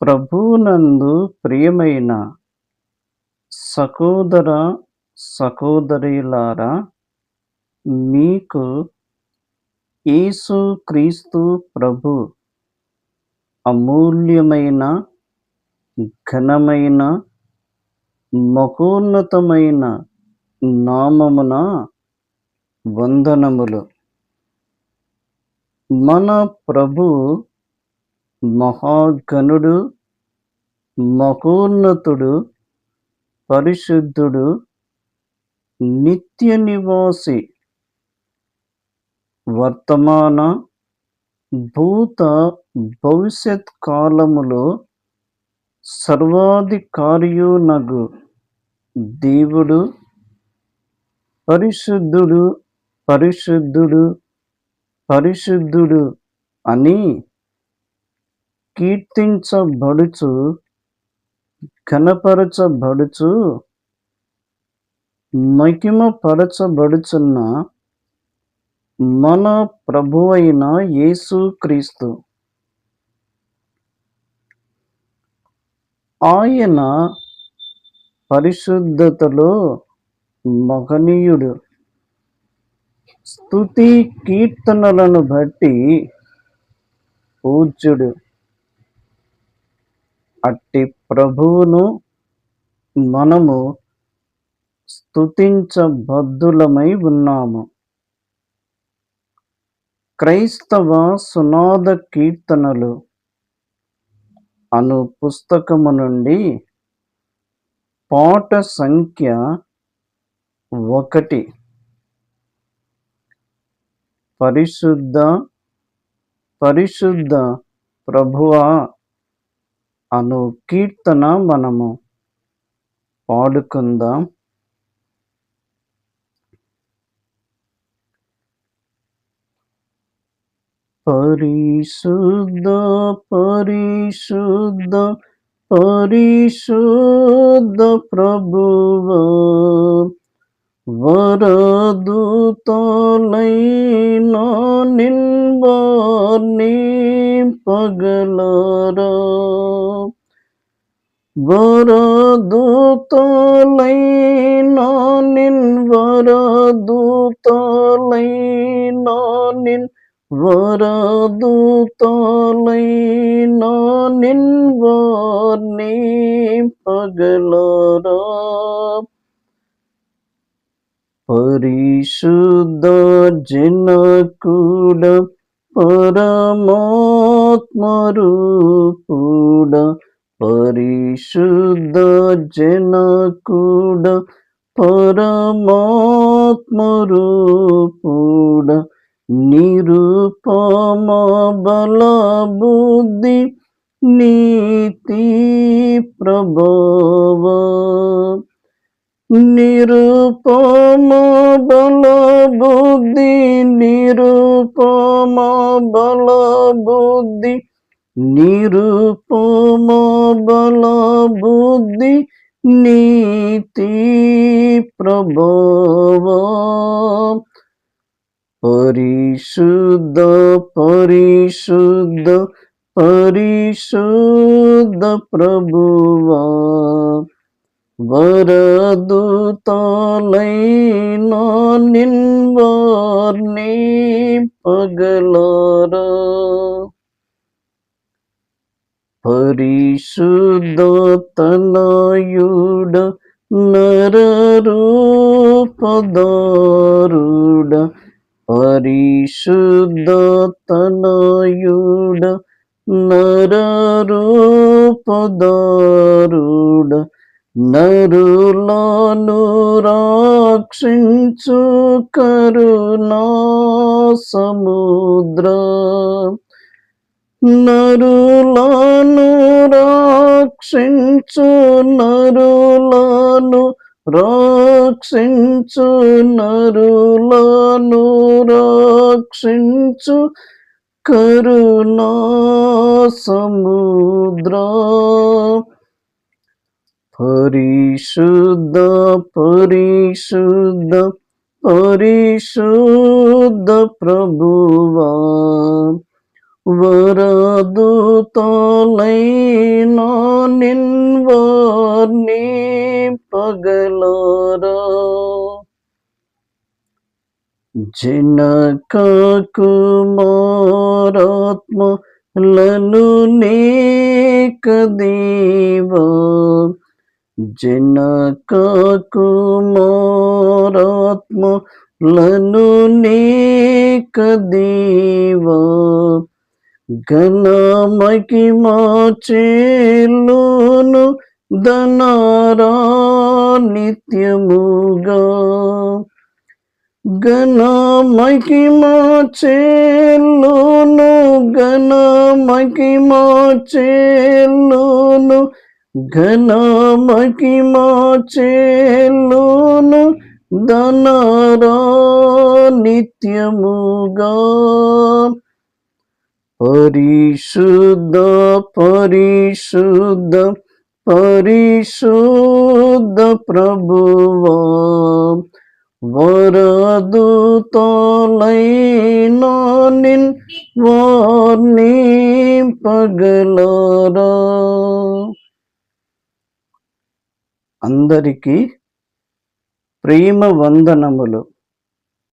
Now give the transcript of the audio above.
ప్రభునందు ప్రియమైన సహోదర సహోదరీలారా మీకు యేసు క్రీస్తు ప్రభు అమూల్యమైన ఘనమైన మహోన్నతమైన నామమున వందనములు. మన ప్రభు మహాగణుడు మహోన్నతుడు పరిశుద్ధుడు నిత్య నివాసి వర్తమాన భూత భవిష్యత్ కాలములో సర్వాధికార్యునగు దేవుడు పరిశుద్ధుడు పరిశుద్ధుడు పరిశుద్ధుడు అని కీర్తించబడుచు కనపరచబడుచు మహిమపరచబడుచున్న మన ప్రభువైన యేసు క్రీస్తు. ఆయన పరిశుద్ధతలో మహనీయుడు. స్తుతి కీర్తనలను బట్టి పూజ్యుడు. అట్టి ప్రభువును మనము స్తుతించబద్ధులమై ఉన్నాము. క్రైస్తవ సునాద కీర్తనలు అను పుస్తకము నుండి పాట సంఖ్య ఒకటి. పరిశుద్ధ పరిశుద్ధ ప్రభువా అను కీర్తన మనము పాడుకుందాం పరిశుద్ధ పరిశుద్ధ పరిశుద్ధ ప్రభువ వరదూతలైన నిన్వార్ని పగలరా వరదూతలైన నిన్ వరదూతలైన నిన్ వరదూతలైన నిన్ వార్ని పగలరా పరిశుద్ధ జనకుడ పరమాత్మరూపుడ పరమాత్మరూపుడ నిరుపమ బల బుద్ధి నీతి ప్రభవ. నిరుపమ బల బుద్ధి నిరుపమ బల బుద్ధి నిరుపమ బల బుద్ధి నీతి ప్రభావ పరిశుద్ధ పరిశుద్ధ పరిశుద్ధ ప్రభువా వరదూతలైన నిన్వార్ని పగలరా పరిశుద్ధ తనయుడ నరూపదారుడ పరిశుద్ధ నరూపదారుడ నరులను రాక్షించు కరుణా సముద్ర. నరులను రాక్షించు నరులను రాక్షించు నరులను రాక్షించు. కరుణా సముద్ర పరిశుద్ధ పరిశుద్ధ పరిశుద్ధ ప్రభువా. వరదూతలైన నిన్వార్ని పగలరా. జనక కుమారాత్మలను నేక దేవా జనక కుమారాత్మలను నేక దేవా ఘన మహిమా చేలును నిత్యముగా ఘన మహిమా చేలును ఘన మహిమా ఘన మహిమా చేలును నిత్యముగా పరిశుద్ధ పరిశుద్ధ పరిశుద్ధ ప్రభువా వరదూతలైన నిన్ వార్ని పగలరా అందరికీ ప్రేమ వందనములు.